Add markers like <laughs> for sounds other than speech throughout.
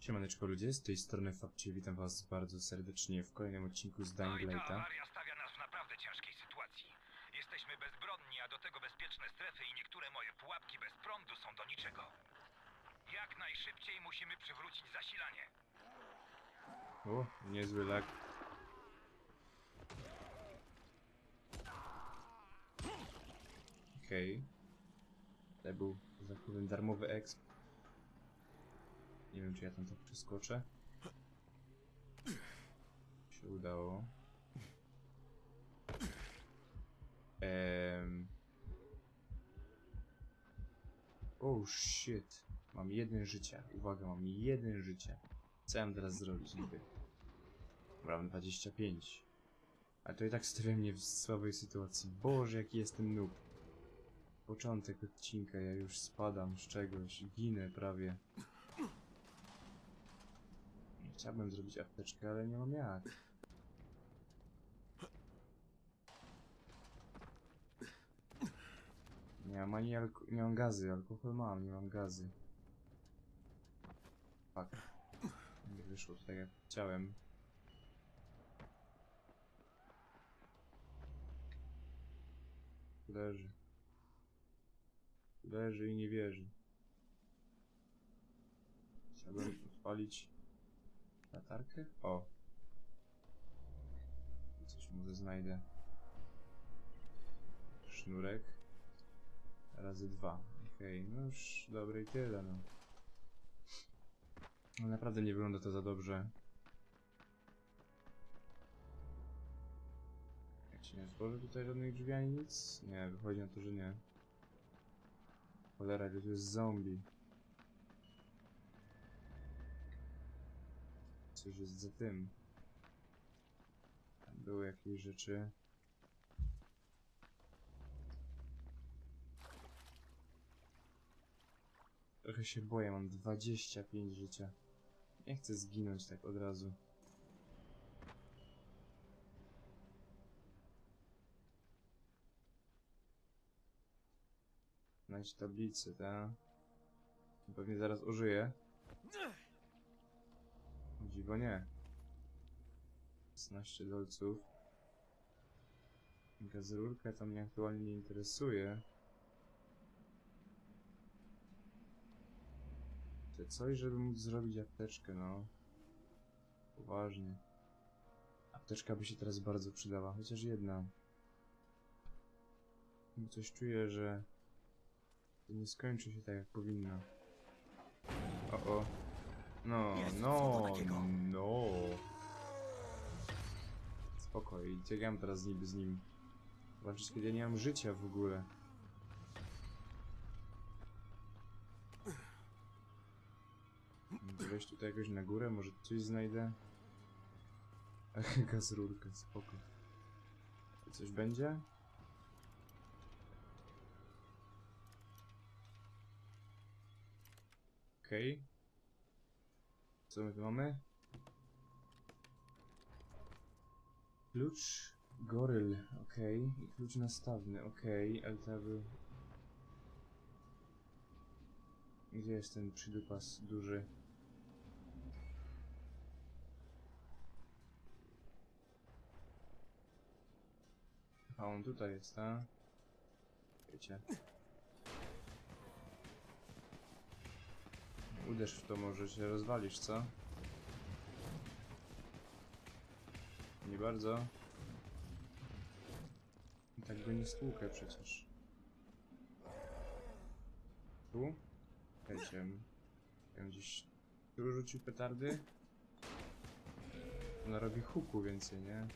Siemaneczko ludzie, z tej strony Fabcie, witam was bardzo serdecznie w kolejnym odcinku z No Dying ta Lighta. awaria stawia nas w naprawdę ciężkiej sytuacji. Jesteśmy bezbronni, a do tego bezpieczne strefy i niektóre moje pułapki bez prądu są do niczego. Jak najszybciej musimy przywrócić zasilanie. O, niezły lag. Okej. To był, że tak powiem, darmowy exp. Nie wiem, czy ja tam tak przeskoczę. Się udało. Ehm... Oh shit. Mam jeden życia. Uwaga, mam jeden życia. Co ja mam teraz zrobić niby? Mam 25. A to i tak stawia mnie w słabej sytuacji. Boże, jaki jestem noob. Początek odcinka, ja już spadam z czegoś, ginę prawie. Chciałbym zrobić apteczkę, ale nie mam jak. Nie mam ani alko nie mam gazy, alkohol mam, nie mam gazy. Fuck. Nie wyszło tak jak chciałem. Leży. Leży i nie wierzy. Chciałbym odpalić latarkę? O. Coś może znajdę. Sznurek. Razy dwa. Okej, no już dobre i tyle, no. Naprawdę nie wygląda to za dobrze. Jak się nie zboży tutaj żadnych drzwi ani nic? Nie, wychodzi na to, że nie. Cholera, tu jest zombie? Coś jest za tym. Tam były jakieś rzeczy. Trochę się boję, mam 25 życia. Nie chcę zginąć tak od razu. Znajdź tablicy, ta. Pewnie zaraz użyję. Dziwo nie. 16 dolców. Gazurka to mnie aktualnie nie interesuje. Chcę coś, żeby móc zrobić apteczkę, no. Poważnie. Apteczka by się teraz bardzo przydała, chociaż jedna. Coś czuję, że to nie skończy się tak jak powinno. O o. No, co no, takiego? no. Spokoj, jak ja mam teraz niby z nim walczyć, kiedy ja nie mam życia w ogóle. Wejść tutaj jakoś na górę, może coś znajdę? <laughs> Gaz rurkę, spoko. Coś będzie? Okej. Co my tu mamy? Klucz goryl, okej. I klucz nastawny, okej, ale to by... Gdzie jest ten przydupas duży? A on tutaj jest, a? Wiecie. Uderz w to, może się rozwalisz, co? Nie bardzo. I tak go nie stłukę przecież. Tu? Wiecie, ja gdzieś tu rzucił petardy. Ona robi huku więcej, nie?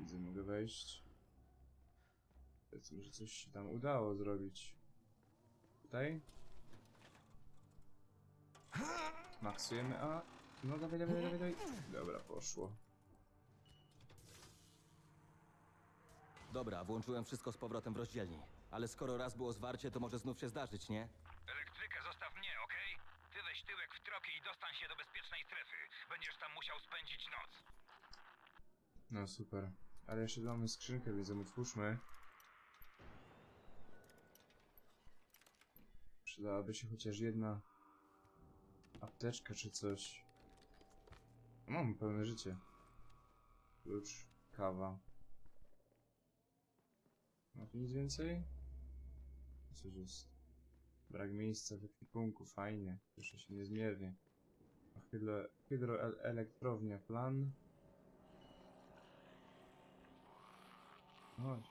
Widzę, mogę wejść. Powiedzmy, że coś się tam udało zrobić. Tutaj? Maksujemy, a... No dawaj, dawaj, dawaj, dawaj. Dobra, poszło. Dobra, włączyłem wszystko z powrotem w rozdzielni. Ale skoro raz było zwarcie, to może znów się zdarzyć, nie? Elektrykę zostaw mnie, okej? Ty weź tyłek w tropie i dostań się do bezpiecznej strefy. Będziesz tam musiał spędzić noc. No super. Ale jeszcze mamy skrzynkę, więc ją otwórzmy. Przydałaby się chociaż jedna apteczka czy coś. Mam pełne życie. Klucz, kawa. No tu nic więcej? Coś jest. Brak miejsca w ekwipunku, fajnie. Cieszę się niezmiernie. A Hydro, hydroelektrownia, plan. Chodź.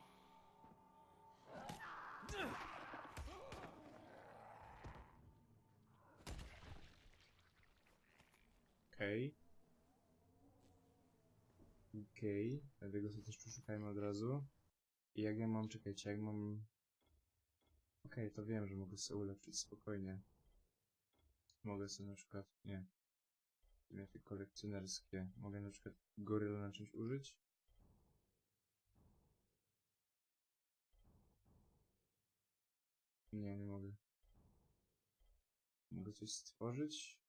Okej. Okej, dlatego sobie też przeszukajmy od razu. I jak ja mam, czekajcie, jak mam... Okej, to wiem, że mogę sobie ulepszyć spokojnie. Mogę sobie na przykład, nie. Jakie kolekcjonerskie. Mogę na przykład goryla na czymś użyć? Nie, nie mogę. Mogę coś stworzyć?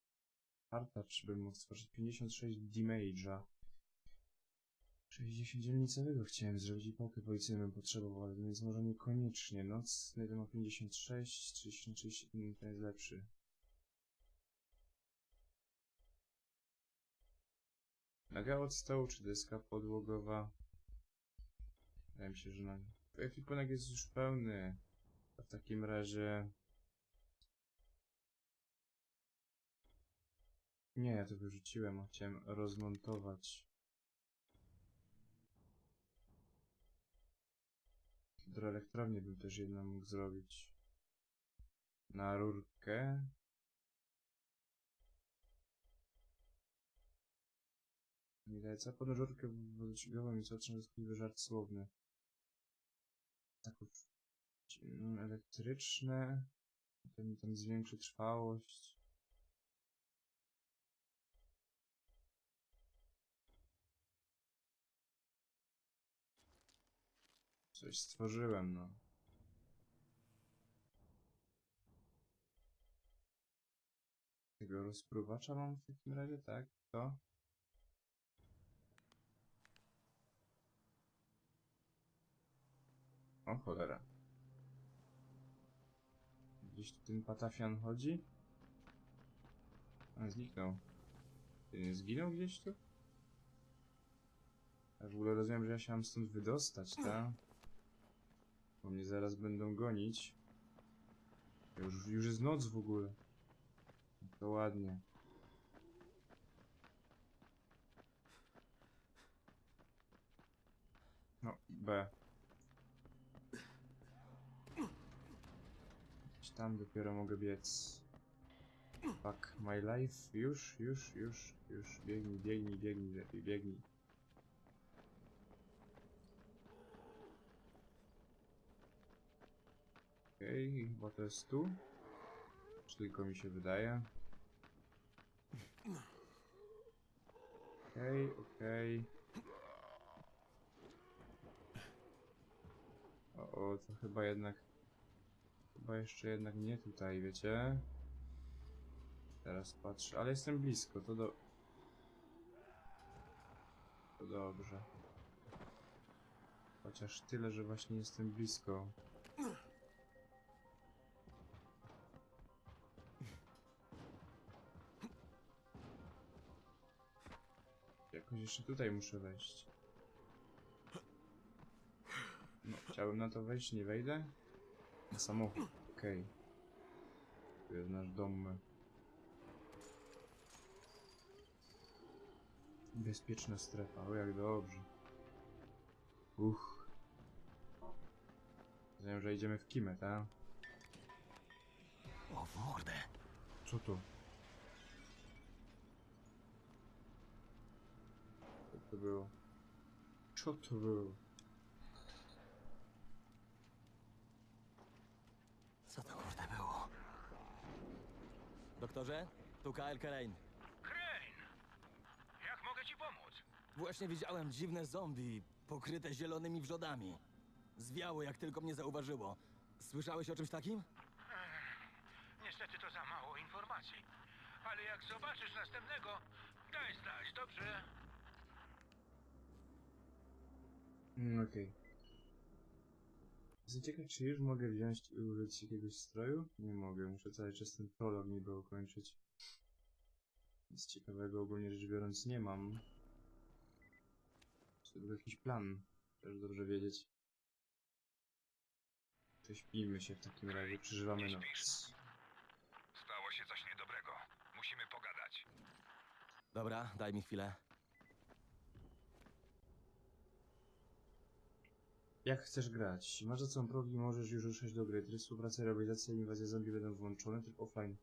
Hartacz bym mógł stworzyć 56 damage'a. 60 dzielnicowego chciałem zrobić i pałkę policyjną bym potrzebował, ale więc może niekoniecznie. Nocny to ma 56, 30, 31 ten jest lepszy. Naga od stołu czy deska podłogowa? Wydaje mi się, że na... Ekwipunek jest już pełny. W takim razie... Nie, ja to wyrzuciłem, chciałem rozmontować. Hydroelektrownię bym też jedną mógł zrobić. Na rurkę. Co pod rurkę wodociągową i częstotliwy żart słowny. Mm, elektryczne. To mi tam zwiększy trwałość. Coś stworzyłem, no. Tego rozpruwacza mam w takim razie, tak? To? O cholera. Gdzieś tu ten patafian chodzi? A, zniknął. Zginął gdzieś tu? Ja w ogóle rozumiem, że ja się mam stąd wydostać, tak? Bo mnie zaraz będą gonić. Już, już jest noc w ogóle. To ładnie. No, B. Gdzieś tam dopiero mogę biec. Fuck my life. Już, już, już, już. Biegnij, biegnij, biegnij, lepiej biegnij. Okej, chyba to jest tu. Czy tylko mi się wydaje? Okej, okej. O, o, to chyba jednak... Chyba jeszcze jednak nie tutaj, wiecie? Teraz patrzę, ale jestem blisko, to do... To dobrze. Chociaż tyle, że właśnie jestem blisko. Jakoś jeszcze tutaj muszę wejść. No, chciałbym na to wejść, nie wejdę? Na samochód, okej. Tu jest nasz dom. Bezpieczna strefa, o jak dobrze. Uch. Rozumiem, że idziemy w kimę, tak? O, mordę. Co to? Co to było? Co to było? Co to kurde było? Doktorze, tu Kyle Kane. Crane! Jak mogę ci pomóc? Właśnie widziałem dziwne zombie, pokryte zielonymi wrzodami. Zwiało, jak tylko mnie zauważyło. Słyszałeś o czymś takim? Niestety to za mało informacji. Ale jak zobaczysz następnego, daj znać, dobrze? Mm, Okej. Jestem ciekaw, czy już mogę wziąć i użyć jakiegoś stroju? Nie mogę, muszę cały czas ten prolog niby ukończyć. Nic ciekawego ogólnie rzecz biorąc nie mam. Czy to był jakiś plan? Też dobrze wiedzieć. Prześpijmy się w takim razie, przeżywamy Nie noc. śpisz? Stało się coś niedobrego. Musimy pogadać. Dobra, daj mi chwilę. Jak chcesz grać? Masz za co progi, możesz już ruszać do gry. Tryb współpracy, rywalizacja i inwazja zombie będą włączone, tryb offline.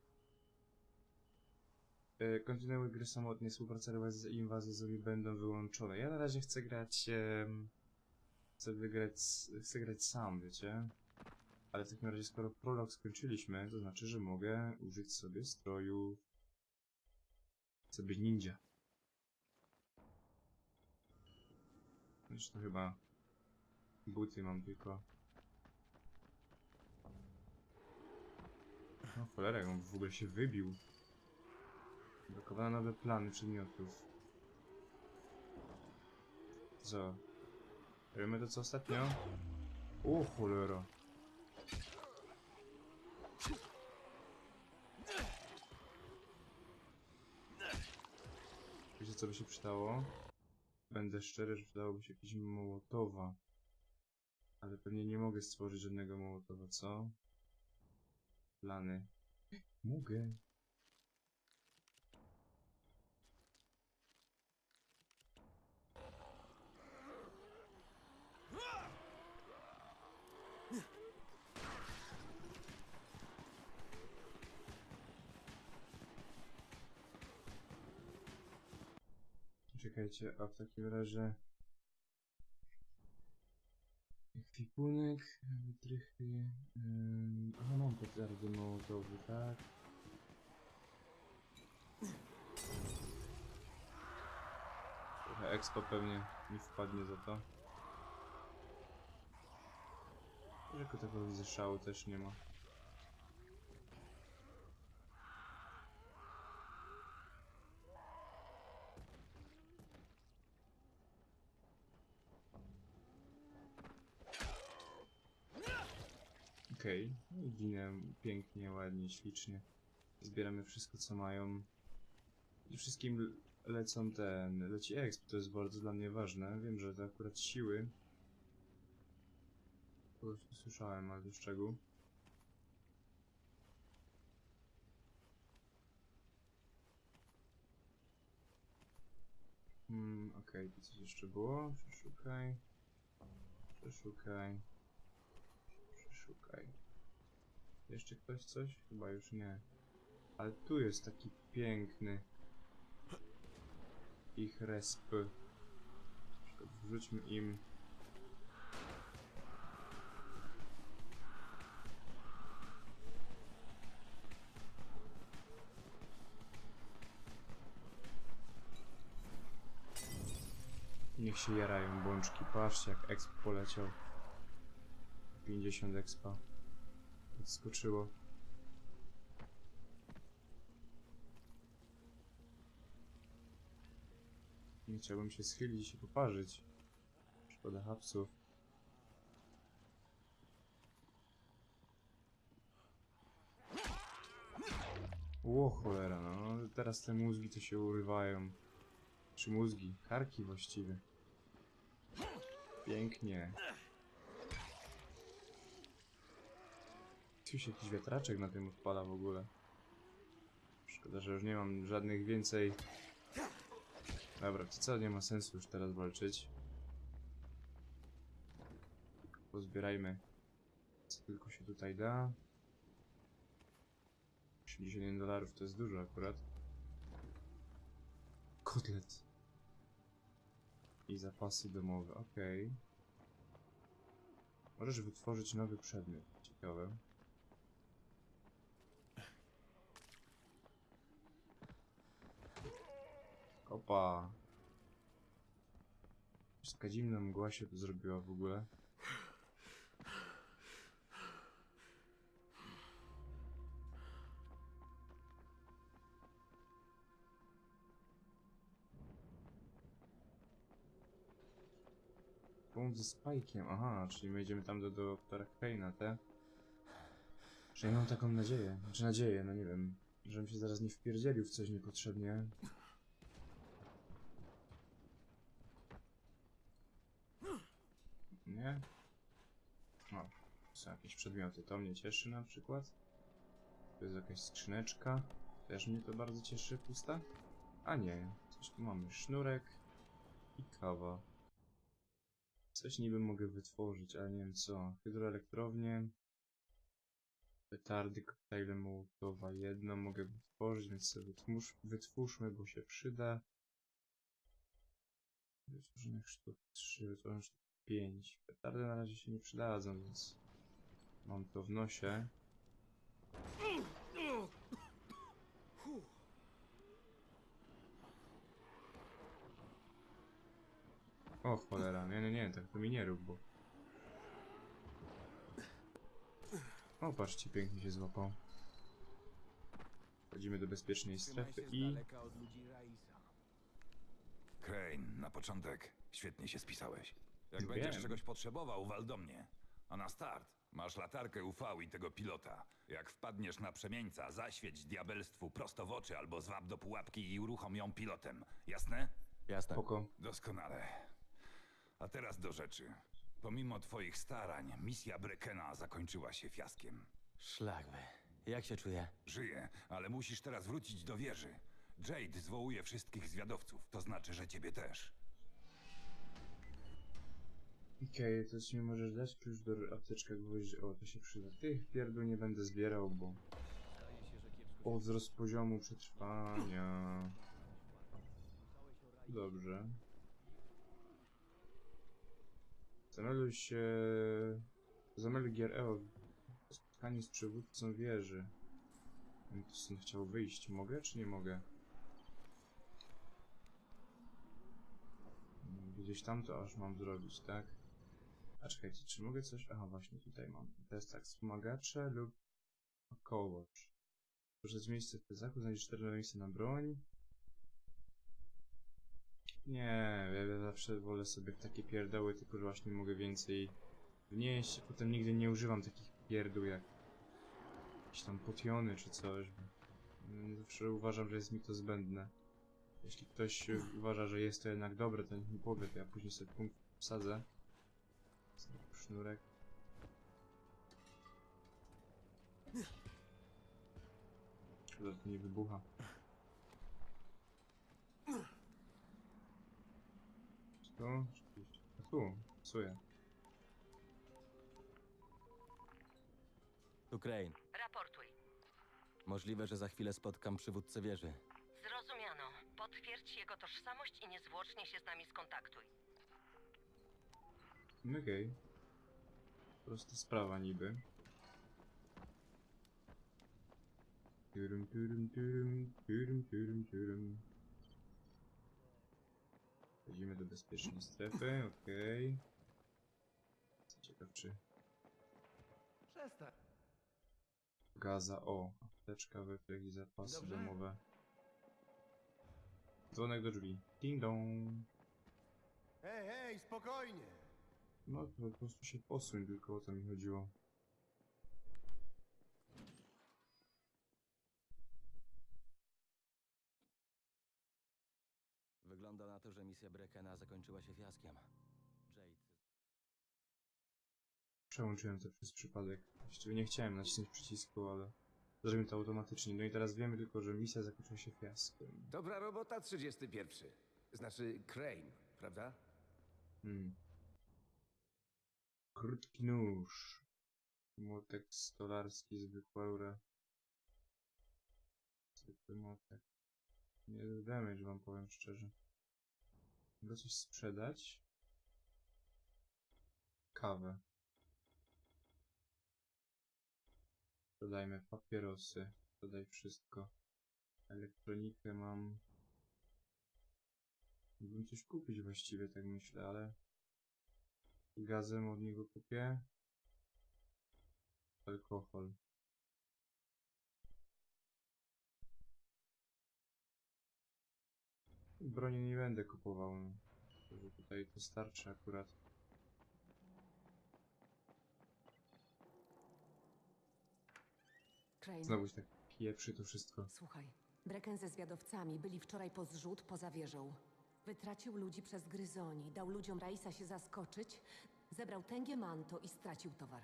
E, Kontynuuj gry samotnie, współpraca, rywalizacja i inwazja zombie będą wyłączone. Ja na razie chcę grać... em, chcę wygrać... chcę grać sam, wiecie? Ale w takim razie, skoro prolog skończyliśmy, to znaczy, że mogę użyć sobie stroju... Chcę być ninja. Zresztą chyba... Buty mam tylko. No cholera, jak on w ogóle się wybił. Blokowane nowe plany przedmiotów. Co? Robimy to co ostatnio? O cholera. Wiecie co by się przydało? Będę szczery, że przydałoby się jakieś mołotowa. Ale pewnie nie mogę stworzyć żadnego mołotowa, co? Plany. Mogę. Czekajcie, a w takim razie... Ekwipunek, wytrychy... Ym... Aha, mam petardy mołotowy, tak? Trochę expo pewnie mi wpadnie za to. Tylko tego widzę szału też nie ma. Okej, okay. ginę pięknie, ładnie, ślicznie. Zbieramy wszystko co mają. I wszystkim lecą ten, leci exp, to jest bardzo dla mnie ważne. Wiem, że to akurat siły. Kogoś tu słyszałem, ale do szczegółu. Hmm, okej, tu coś jeszcze było? Przeszukaj. Przeszukaj. Przeszukaj. Jeszcze ktoś coś? Chyba już nie. Ale tu jest taki piękny ich resp. Wrzućmy im Niech się jarają bączki. Patrzcie jak exp poleciał. 50 expa. Skoczyło. Nie chciałbym się schylić i poparzyć. Szkoda hapsów. Ło cholera, no teraz te mózgi to się urywają. Czy mózgi? Karki właściwie. Pięknie. Tu się jakiś wiatraczek na tym odpala w ogóle. Szkoda, że już nie mam żadnych więcej. Dobra, to co? Nie ma sensu już teraz walczyć. Pozbierajmy co tylko się tutaj da. 81 dolarów to jest dużo akurat. Kotlet. I zapasy domowe, okej. Możesz wytworzyć nowy przedmiot. Ciekawe. Opa. Wszystka zimna mgła się tu zrobiła w ogóle. Punkt ze Spike'iem. Aha, czyli my idziemy tam do doktora Crane'a, te? Że ja mam taką nadzieję. Znaczy nadzieję, no nie wiem. Żebym się zaraz nie wpierdzielił w coś niepotrzebnie. Nie? O, są jakieś przedmioty. To mnie cieszy na przykład. Tu jest jakaś skrzyneczka. Też mnie to bardzo cieszy. Pusta? A nie. Coś tu mamy. Sznurek i kawa. Coś niby mogę wytworzyć, ale nie wiem co. Hydroelektrownię. Petardy, koktajle Mołotowa. Jedno mogę wytworzyć, więc sobie wytwórz, wytwórzmy, bo się przyda. Wytworzonych sztuk 3, wytworzonych sztuk 5. Petardy na razie się nie przydadzą, więc mam to w nosie. O cholera, nie, nie, nie, tak to mi nie rób, bo... O, patrzcie, pięknie się złapał. Wchodzimy do bezpiecznej strefy i... Crane, na początek świetnie się spisałeś. Jak Wiem. będziesz czegoś potrzebował, wal do mnie. A na start masz latarkę UV i tego pilota. Jak wpadniesz na przemieńca, zaświeć diabelstwu prosto w oczy albo zwab do pułapki i uruchom ją pilotem. Jasne? Jasne. Spoko. Doskonale. A teraz do rzeczy. Pomimo twoich starań, misja Brekena zakończyła się fiaskiem. Szlakby. Jak się czuję? Żyje, ale musisz teraz wrócić do wieży. Jade zwołuje wszystkich zwiadowców, to znaczy, że ciebie też. Okej, to ci mi możesz dać klucz do apteczka gwoździ. O, to się przyda. Tych pierdół nie będę zbierał, bo... O, wzrost poziomu przetrwania... Dobrze. Zameluj się... Zameluj gier EO. Spotkanie z przywódcą wieży. Stąd chciał wyjść. Mogę, czy nie mogę? Gdzieś tam to aż mam zrobić, tak? A czekajcie, czy mogę coś... Aha, właśnie tutaj mam. To jest tak, wspomagacze lub kołocz. Poszedł miejsce w plecaku, znajdziesz cztery nowe miejsca na broń. Nie, ja, zawsze wolę sobie takie pierdoły, tylko że właśnie mogę więcej wnieść. Potem nigdy nie używam takich pierdół jak jakieś tam potiony czy coś. Zawsze uważam, że jest mi to zbędne. Jeśli ktoś uważa, że jest to jednak dobre, to niech mi powie, to ja później sobie punkt wsadzę. Sznurek. To nie wybucha. Tu? Tu, psuje. Tu Crane. Raportuj. Możliwe, że za chwilę spotkam przywódcę wieży. Zrozumiano. Potwierdź jego tożsamość i niezwłocznie się z nami skontaktuj. Okej. Prosta sprawa niby. Turum, turum, turum, turum, turum, turum. Wchodzimy do bezpiecznej strefy, okej. Okay. Ciekaw czy... Przestań. Gaza, o, apteczka, wytrych i zapasy Dobrze. domowe. Dzwonek do drzwi. Ding dong. Hej, hej, spokojnie. No to po prostu się posuń, tylko o to mi chodziło. Wygląda na to, że misja Brekena zakończyła się fiaskiem. Jade. Przełączyłem to przez przypadek. Właściwie nie chciałem nacisnąć przycisku, ale zrobił to automatycznie. No i teraz wiemy tylko, że misja zakończyła się fiaskiem. Dobra robota, 31. Znaczy Crane, prawda? Hmm. Krótki nóż. Młotek stolarski, zwykła rura. Zwykły młotek. Nie damage wam powiem szczerze. Mogę coś sprzedać? Kawę. Sprzedajmy papierosy. Sprzedaj wszystko. Elektronikę mam. Mógłbym coś kupić właściwie, tak myślę, ale... Gazem od niego kupię. Alkohol. Broni nie będę kupował. No. Bo tutaj to starczy akurat. Crane. Znowu się tak pieprzy to wszystko. Słuchaj, Brecken ze zwiadowcami byli wczoraj po zrzut poza wieżą. Wytracił ludzi przez gryzoni, dał ludziom Raisa się zaskoczyć, zebrał tęgie manto i stracił towar.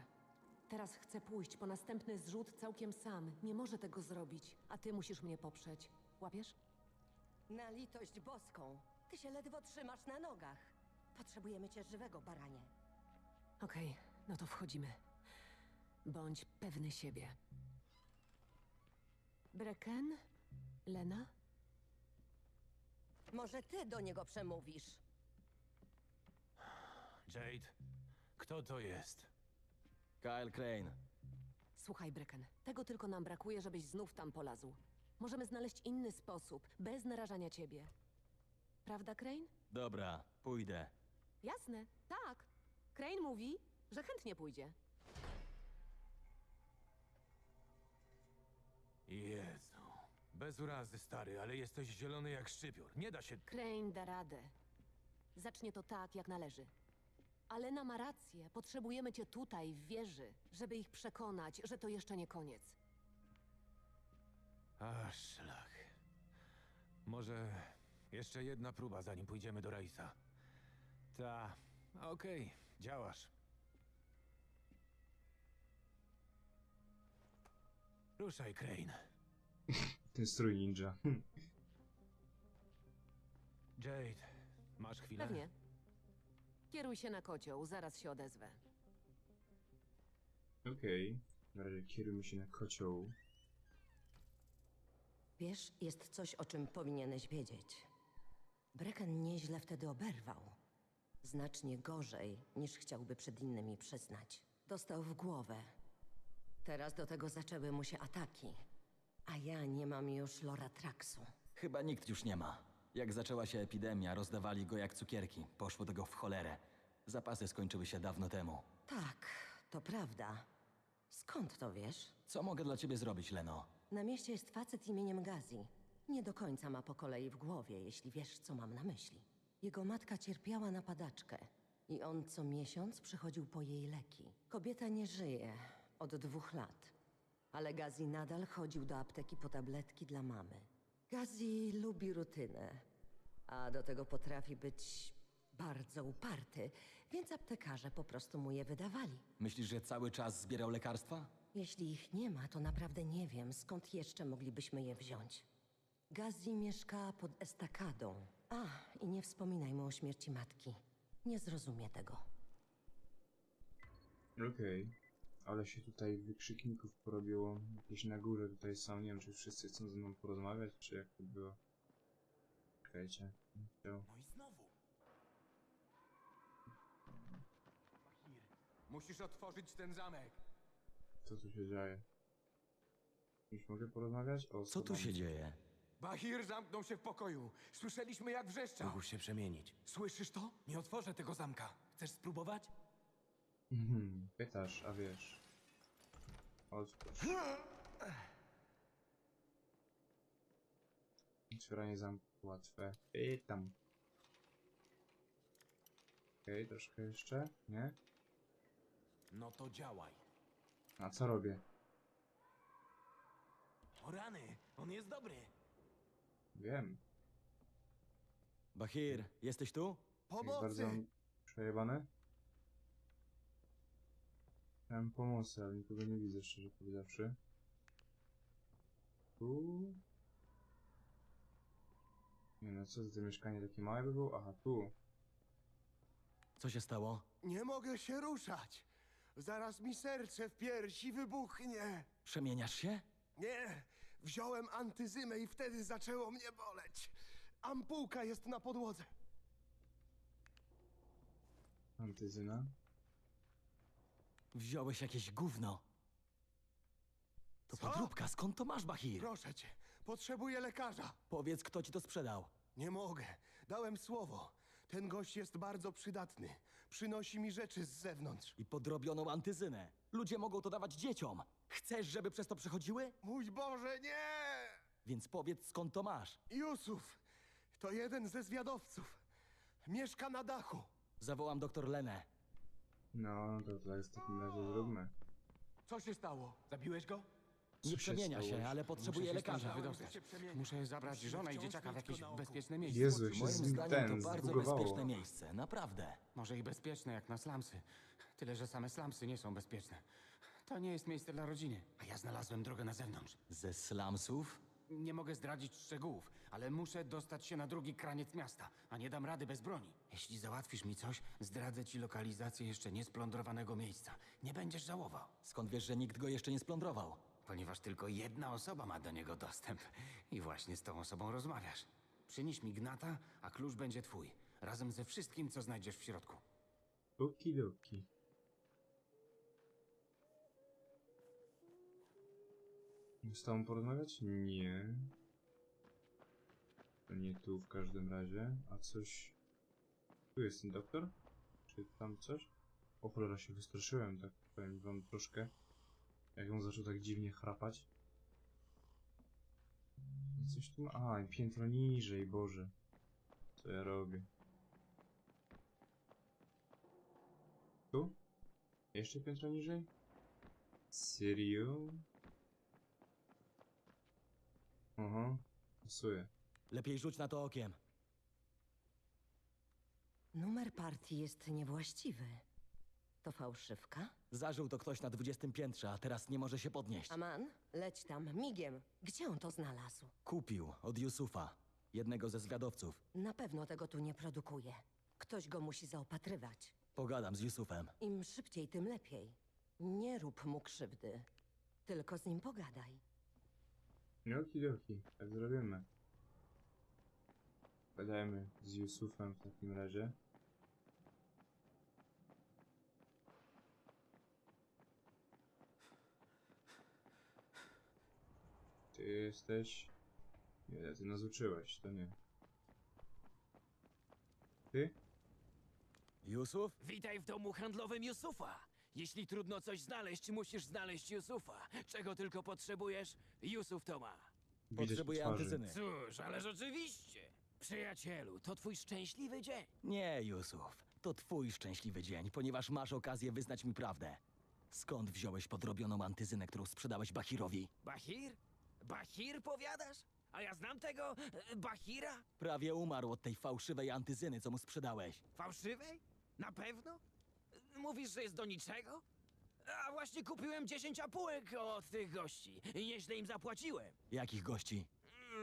Teraz chce pójść po następny zrzut całkiem sam. Nie może tego zrobić, a ty musisz mnie poprzeć. Łapiesz? Na litość boską. Ty się ledwo trzymasz na nogach. Potrzebujemy cię żywego, baranie. Okej, no to wchodzimy. Bądź pewny siebie. Brecken? Lena? Może ty do niego przemówisz? Jade, kto to jest? Kyle Crane. Słuchaj, Brecken, tego tylko nam brakuje, żebyś znów tam polazł. Możemy znaleźć inny sposób, bez narażania ciebie. Prawda, Crane? Dobra, pójdę. Jasne, tak. Crane mówi, że chętnie pójdzie. Jezu. Bez urazy, stary, ale jesteś zielony jak szczypior. Nie da się... Crane da radę. Zacznie to tak, jak należy. Alena ma rację. Potrzebujemy cię tutaj, w wieży, żeby ich przekonać, że to jeszcze nie koniec. A, szlak. Może jeszcze jedna próba, zanim pójdziemy do Raisa. Ta, okej, działasz. Ruszaj, Crane. <laughs> Ten strój ninja. Jade, masz chwilę? Pewnie. Kieruj się na kocioł, zaraz się odezwę. Okej. Na razie kierujmy się na kocioł. Wiesz, jest coś, o czym powinieneś wiedzieć. Brecken nieźle wtedy oberwał. Znacznie gorzej, niż chciałby przed innymi przyznać. Dostał w głowę. Teraz do tego zaczęły mu się ataki. A ja nie mam już Loratraksu. Chyba nikt już nie ma. Jak zaczęła się epidemia, rozdawali go jak cukierki. Poszło tego w cholerę. Zapasy skończyły się dawno temu. Tak, to prawda. Skąd to wiesz? Co mogę dla ciebie zrobić, Leno? Na mieście jest facet imieniem Gazi. Nie do końca ma po kolei w głowie, jeśli wiesz, co mam na myśli. Jego matka cierpiała na padaczkę i on co miesiąc przychodził po jej leki. Kobieta nie żyje od dwóch lat, ale Gazi nadal chodził do apteki po tabletki dla mamy. Gazi lubi rutynę, a do tego potrafi być bardzo uparty, więc aptekarze po prostu mu je wydawali. Myślisz, że cały czas zbierał lekarstwa? Jeśli ich nie ma, to naprawdę nie wiem, skąd jeszcze moglibyśmy je wziąć. Gazi mieszka pod estakadą. A, i nie wspominaj mu o śmierci matki. Nie zrozumie tego. Okej. Ale się tutaj wykrzykników porobiło. Jakieś na górze tutaj są. Nie wiem, czy wszyscy chcą ze mną porozmawiać, czy jak to było. Czekajcie. Chciał. No i znowu. Musisz otworzyć ten zamek. Co tu się dzieje? Już mogę porozmawiać? O, Co tu się dzieje? Bahir zamknął się w pokoju. Słyszeliśmy jak wrzeszczał. Mógł się przemienić. Słyszysz to? Nie otworzę tego zamka. Chcesz spróbować? Mhm, pytasz, a wiesz. Otwieranie zamku łatwe. Pytam. Okej, troszkę jeszcze, nie? No to działaj. A co robię? O rany, on jest dobry. Wiem. Bahir, jesteś tu? Jest bardzo przejebane. Chciałem pomocy, ale nikogo nie widzę, szczerze powiedziawszy. Tu. Nie no, co to mieszkanie takie małe by było? Aha, tu. Co się stało? Nie mogę się ruszać. Zaraz mi serce w piersi wybuchnie. Przemieniasz się? Nie, wziąłem antyzymę i wtedy zaczęło mnie boleć. Ampułka jest na podłodze. Antyzyna. Wziąłeś jakieś gówno. To Co? podróbka, skąd to masz, Bahir? Proszę cię, potrzebuję lekarza. Powiedz, kto ci to sprzedał. Nie mogę. Dałem słowo. Ten gość jest bardzo przydatny. Przynosi mi rzeczy z zewnątrz. I podrobioną antyzynę. Ludzie mogą to dawać dzieciom. Chcesz, żeby przez to przechodziły? Mój Boże, nie! Więc powiedz, skąd to masz. Jusuf, to jeden ze zwiadowców. Mieszka na dachu. Zawołam doktor Lenę. No, to tak w takim razie zróbmy. Co się stało? Zabiłeś go? Nie przemienia się, ale stąd lekarza. wydostać. Muszę zabrać żonę i dzieciaka w jakieś bezpieczne miejsce. Jezu, się Moim z zdaniem ten to bardzo zbugowało. bezpieczne miejsce, naprawdę. Może i bezpieczne jak na slumsy. Tyle, że same slumsy nie są bezpieczne. To nie jest miejsce dla rodziny, a ja znalazłem drogę na zewnątrz. Ze slumsów? Nie mogę zdradzić szczegółów, ale muszę dostać się na drugi kraniec miasta, a nie dam rady bez broni. Jeśli załatwisz mi coś, zdradzę ci lokalizację jeszcze niesplądrowanego miejsca. Nie będziesz żałował, Skąd wiesz, że nikt go jeszcze nie splądrował? ponieważ tylko jedna osoba ma do niego dostęp. I właśnie z tą osobą rozmawiasz. Przynieś mi gnata, a klucz będzie twój. Razem ze wszystkim, co znajdziesz w środku. Okidoki. Z tobą porozmawiać? Nie. To nie tu w każdym razie. A coś... Tu jest ten doktor? Czy tam coś? O cholera się wystraszyłem, tak powiem wam troszkę. Jak on zaczął tak dziwnie chrapać. Coś tu ma... A, i piętro niżej, Boże. Co ja robię? Tu? Jeszcze piętro niżej? Serio? Aha, pasuje. Lepiej rzuć na to okiem. Numer partii jest niewłaściwy. To fałszywka? Zażył to ktoś na 20 piętrze, a teraz nie może się podnieść. Aman, leć tam, migiem. Gdzie on to znalazł? Kupił od Yusufa, jednego ze zwiadowców. Na pewno tego tu nie produkuje. Ktoś go musi zaopatrywać. Pogadam z Yusufem. Im szybciej, tym lepiej. Nie rób mu krzywdy. Tylko z nim pogadaj. Okidoki, tak zrobimy. Gadajmy z Yusufem w takim razie. Ty jesteś... Nie, ty nas uczyłeś, to nie. Ty? Yusuf? Witaj w domu handlowym Yusufa. Jeśli trudno coś znaleźć, musisz znaleźć Yusufa. Czego tylko potrzebujesz, Yusuf to ma. Widać po Potrzebuję twarzy. antyzyny. Cóż, ależ oczywiście. Przyjacielu, to twój szczęśliwy dzień. Nie, Yusuf. To twój szczęśliwy dzień, ponieważ masz okazję wyznać mi prawdę. Skąd wziąłeś podrobioną antyzynę, którą sprzedałeś Bahirowi? Bahir? Bahir powiadasz? A ja znam tego e, Bahira? Prawie umarł od tej fałszywej antyzyny, co mu sprzedałeś. Fałszywej? Na pewno? Mówisz, że jest do niczego? A właśnie kupiłem 10 apułek od tych gości nieźle im zapłaciłem. Jakich gości?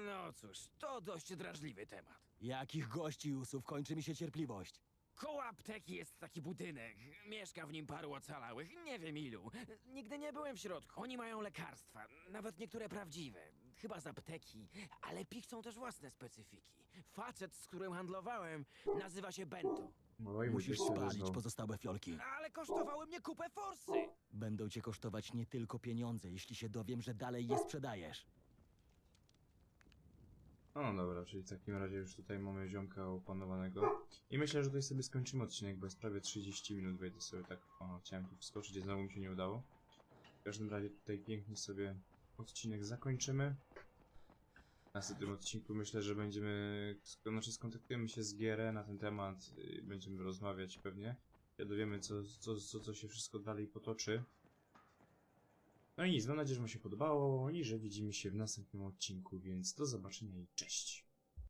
No cóż, to dość drażliwy temat. Jakich gości, Yusuf? Kończy mi się cierpliwość. Koło apteki jest taki budynek. Mieszka w nim paru ocalałych, nie wiem ilu. Nigdy nie byłem w środku. Oni mają lekarstwa, nawet niektóre prawdziwe. Chyba z apteki, ale pichcą też własne specyfiki. Facet, z którym handlowałem, nazywa się Bento. Oj, Musisz spalić pozostałe fiolki. Ale kosztowały mnie kupę forsy. Będą cię kosztować nie tylko pieniądze, jeśli się dowiem, że dalej je sprzedajesz. No dobra, czyli w takim razie już tutaj mamy ziomka opanowanego. I myślę, że tutaj sobie skończymy odcinek, bo jest prawie 30 minut, wejdę sobie tak, o, chciałem tu wskoczyć, a znowu mi się nie udało. W każdym razie tutaj pięknie sobie odcinek zakończymy. W następnym odcinku myślę, że będziemy, znaczy skontaktujemy się z Gierę na ten temat, y, będziemy rozmawiać pewnie. Ja dowiemy, co, co, co, co się wszystko dalej potoczy. No i nic, mam nadzieję, że Wam się podobało i że widzimy się w następnym odcinku, więc do zobaczenia i cześć.